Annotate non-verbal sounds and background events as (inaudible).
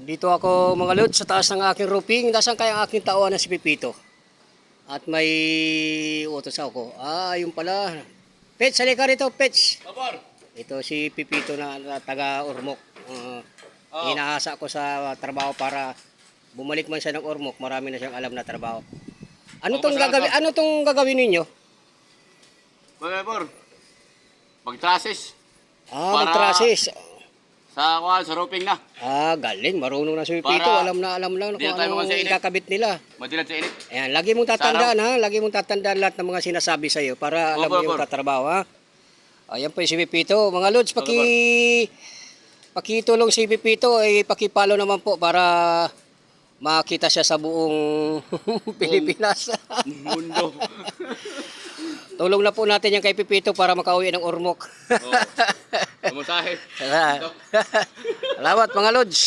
Dito ako mga lods sa taas ng aking roofing. Nasaan kaya ang aking tauhan na si Pipito? At may utos ako. Ah, yung pala. Pets, halika rito, Pets. Kapar. Ito si Pipito na, na taga Ormoc. Uh. Inaasa ko sa trabaho para bumalik man siya ng Ormoc, marami na siyang alam na trabaho. Ano Oo, tong gagawin? Ano tong gagawin ninyo? Mga kapar. Mag-traces. Ah, Para-. Sa kuha, sa roofing na. Ah, galing. Marunong na si Pipito. Para- alam na alam lang kung init. ikakabit nila. Madilat sa init. Ayan, lagi mong tatandaan ha. Lagi mong tatandaan lahat ng mga sinasabi sa iyo para alam mo yung opo. tatrabaho ha. Ayan po si Pipito. Mga Lods, paki pakitulong si Pipito ay pakipalo naman po para makita siya sa buong (laughs) Pilipinas. Mundo. (laughs) Tulong na po natin yan kay Pipito para makauwi ng Ormoc. Oo. (laughs) Kumusahe. Salamat mga Lods.